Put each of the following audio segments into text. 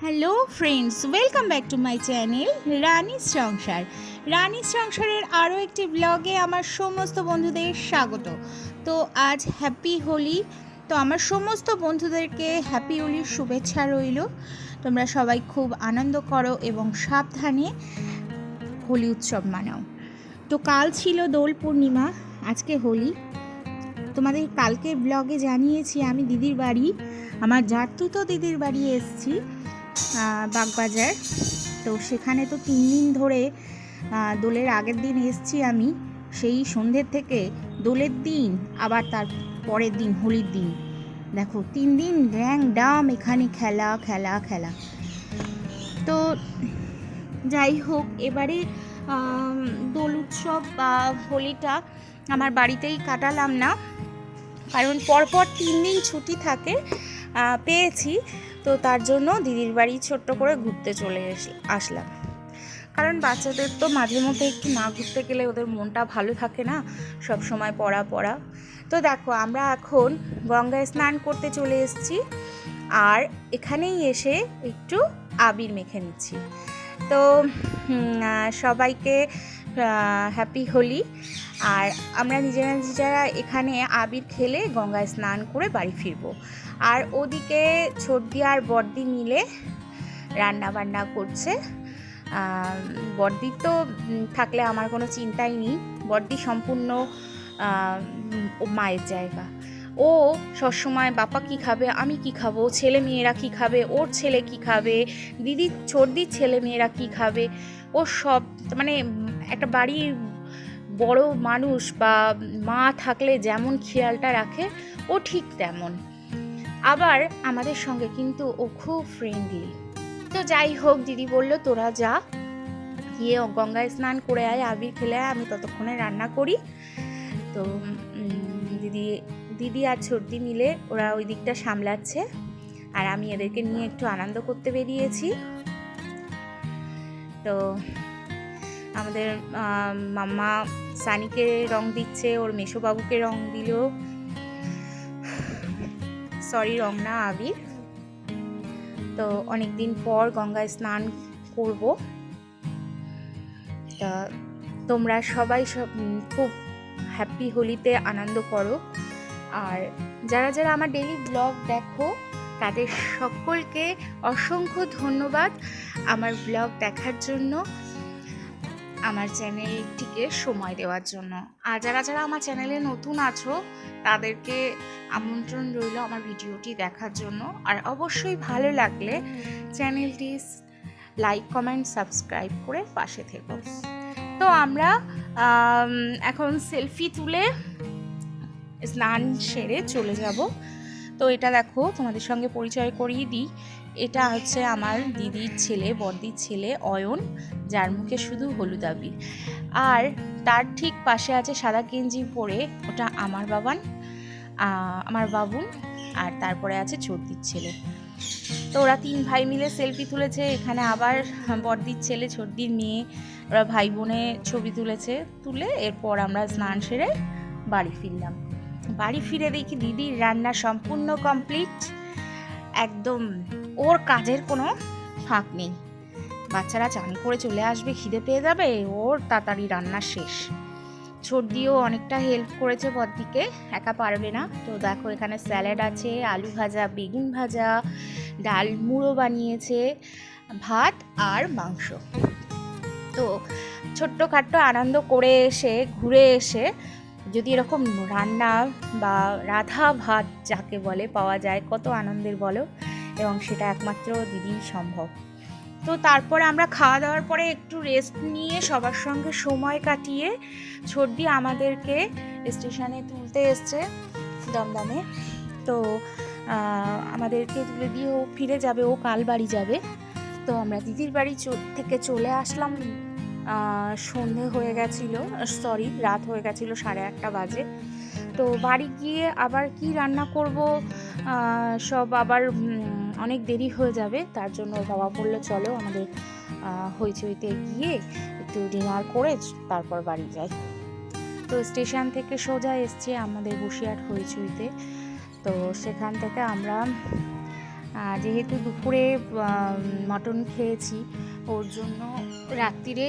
Hello friends welcome back to my channel Rani Sansar Rani সংসারের আরও একটি ব্লগে আমার সমস্ত বন্ধুদের স্বাগত। তো আজ হ্যাপি হোলি। তো আমার সমস্ত বন্ধুদেরকে হ্যাপি হোলির শুভেচ্ছা রইল। তোমরা সবাই খুব আনন্দ করো এবং সাবধানে হোলি উৎসব মানাও। তো কাল ছিল দোল পূর্ণিমা, আজকে হোলি। তোমাদের কালকে ব্লগে জানিয়েছি, আমি দিদির বাড়ি। আমার জাতুতো দিদির বাড়ি এসেছি। বাগবাজার। তো সেখানে তো তিন দিন ধরে দোলের আগের দিন এসেছি আমি। সেই সন্ধ্যের থেকে দোলের দিন, আবার তার পরের দিন, হোলির দিন। দেখো, তিন দিন ড্যাং ডাম এখানে খেলা খেলা খেলা। তো যাই হোক, এবারে দোল উৎসব বা হোলিটা আমার বাড়িতেই কাটালাম না। কারণ পরপর তিন দিন ছুটি থাকে পেয়েছি। তো তার জন্য দিদির বাড়ি ছোট্ট করে ঘুরতে চলে আসলাম। কারণ বাচ্চাদের তো মাঝে মধ্যে একটু না ঘুরতে গেলে ওদের মনটা ভালো থাকে না, সব সময় পড়া পড়া। তো দেখো, আমরা এখন গঙ্গায় স্নান করতে চলে এসেছি আর এখানেই এসে একটু আবির মেখে নিচ্ছি। তো সবাইকে হ্যাপি হোলি। আর আমরা নিজেরা নিজেরা এখানে আবির খেলে গঙ্গায় স্নান করে বাড়ি ফিরবো। আর ওদিকে ছর্দি আর বর্দি মিলে রান্না বান্না করছে বর্দি তো থাকলে আমার কোনো চিন্তাই নেই। বর্দি সম্পূর্ণ মায়ের জায়গা। ও সবসময় বাবা কি খাবে, আমি কি খাব ছেলে মেয়েরা কি খাবে, ওর ছেলে কি খাবে, দিদির, ছর্দির ছেলে মেয়েরা কি খাবে, ও সব মানে একটা বাড়ির বড় মানুষ বা মা থাকলে যেমন খেয়ালটা রাখে, ও ঠিক তেমন। আবার আমাদের সঙ্গে কিন্তু ও খুব ফ্রেন্ডলি তো যাই হোক, দিদি বলল, তোরা যা, গিয়ে গঙ্গায় স্নান করে আয়, আবির খেলে আমি ততক্ষণে রান্না করি। তো দিদি দিদি আর ছর্দি মিলে ওরা ওই দিকটা সামলাচ্ছে আর আমি এদেরকে নিয়ে একটু আনন্দ করতে বেরিয়েছি। তো আমাদের মাম্মা সানিকে রং দিচ্ছে, ওর মেশোবাবুকে রং দিল। সরি রং না, আবির। তো অনেক দিন পর গঙ্গায় স্নান করব। তা তোমরা সবাই সব খুব হ্যাপি হোলিতে আনন্দ করো। আর যারা যারা আমার ডেলি ব্লগ দেখো, তাদের সকলকে অসংখ্য ধন্যবাদ আমার ব্লগ দেখার জন্য। আমার চ্যানেলটিকে সময় দেওয়ার জন্য। আর যারা যারা আমার চ্যানেলে নতুন আছো, তাদেরকে আমন্ত্রণ রইল আমার ভিডিওটি দেখার জন্য। আর অবশ্যই ভালো লাগলে চ্যানেলটি লাইক কমেন্ট সাবস্ক্রাইব করে পাশে থেকো। তো আমরা এখন সেলফি তুলে স্নান সেরে চলে যাব। তো এটা দেখো, তোমাদের সঙ্গে পরিচয় করিয়ে দিই। এটা হচ্ছে আমার দিদির ছেলে বর্দির ছেলে অয়ন, যার মুখে শুধু হলুদ আবির। আর তার ঠিক পাশে আছে সাদা গেঞ্জি পরে ওটা আমার বাবান আমার বাবুন আর তারপরে আছে চর্দির ছেলে। তো ওরা তিন ভাই মিলে সেলফি তুলেছে, এখানে আবার বর্দির ছেলে ছর্দির মেয়ে, ওরা ভাই বোনে ছবি তুলেছে, তুলে এরপর আমরা স্নান সেরে বাড়ি ফিরলাম। বাড়ি ফিরে দেখি দিদির রান্না সম্পূর্ণ কমপ্লিট একদম ওর কাজের কোনো ফাঁক নেই। বাচ্চারা চান করে চলে আসবে, খিদে পেয়ে যাবে, ওর তাড়াতাড়ি রান্না শেষ। সর্দিও অনেকটা হেল্প করেছে বদ্দিকে, একা পারবে না। তো দেখো এখানে স্যালাড আছে, আলু ভাজা, বেগুন ভাজা, ডাল মুড়ো বানিয়েছে, ভাত আর মাংস। তো ছোট্টখাট্ট আনন্দ করে এসে, ঘুরে এসে যদি এরকম রান্না বা রাধা ভাত যাকে বলে পাওয়া যায়, কত আনন্দের বলো? এবং সেটা একমাত্র দিদিই সম্ভব। তো তারপরে আমরা খাওয়া দাওয়ার পরে একটু রেস্ট নিয়ে সবার সঙ্গে সময় কাটিয়ে ছর্দি আমাদেরকে স্টেশনে তুলতে এসছে দমদমে। তো আমাদেরকে তুলে দিয়ে ও ফিরে যাবে, ও কাল বাড়ি যাবে। তো আমরা দিদির বাড়ি থেকে চলে আসলাম সন্ধে হয়ে গেছিল সরি রাত হয়ে গেছিল সাড়ে আটটা বাজে। তো বাড়ি গিয়ে আবার কি রান্না করব? সব আবার অনেক দেরি হয়ে যাবে, তার জন্য বাবা বলল, চলো আমাদের হইচইতে গিয়ে একটু ডিনার করে তারপর বাড়ি যাই। তো স্টেশন থেকে সোজা এসছে আমাদের বসিরহাট হইচইতে। তো সেখান থেকে আমরা যেহেতু দুপুরে মটন খেয়েছি, ওর জন্য রাত্রিরে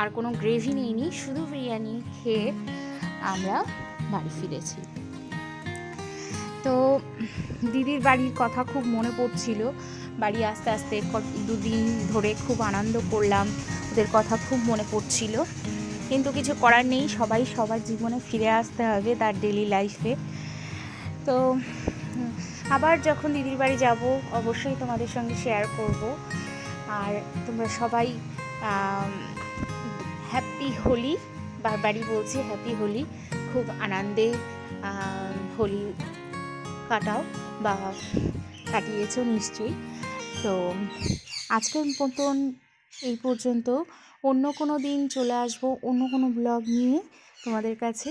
আর কোনো গ্রেভি নিইনি, শুধু বিরিয়ানি খেয়ে আমরা বাড়ি ফিরেছি। তো দিদির বাড়ির কথা খুব মনে পড়ছিল। বাড়ি আস্তে আস্তে দুদিন ধরে খুব আনন্দ করলাম, ওদের কথা খুব মনে পড়ছিল। কিন্তু কিছু করার নেই, সবাই সবার জীবনে ফিরে আসতে হবে তার ডেলি লাইফে তো আবার যখন দিদির বাড়ি যাব, অবশ্যই তোমাদের সঙ্গে শেয়ার করব। আর তোমরা সবাই হ্যাপি হোলি, বারবারই বলছি হ্যাপি হোলি। খুব আনন্দে হোলি কাটাও বা কাটিয়েছ নিশ্চয়ই। তো আজকের মতন এই পর্যন্ত। অন্য কোনো দিন চলে আসব, অন্য কোনো ব্লগ নিয়ে তোমাদের কাছে।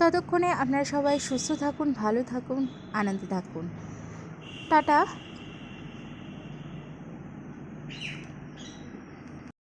ততক্ষণে আপনারা সবাই সুস্থ থাকুন ভালো থাকুন আনন্দে থাকুন। টাটা।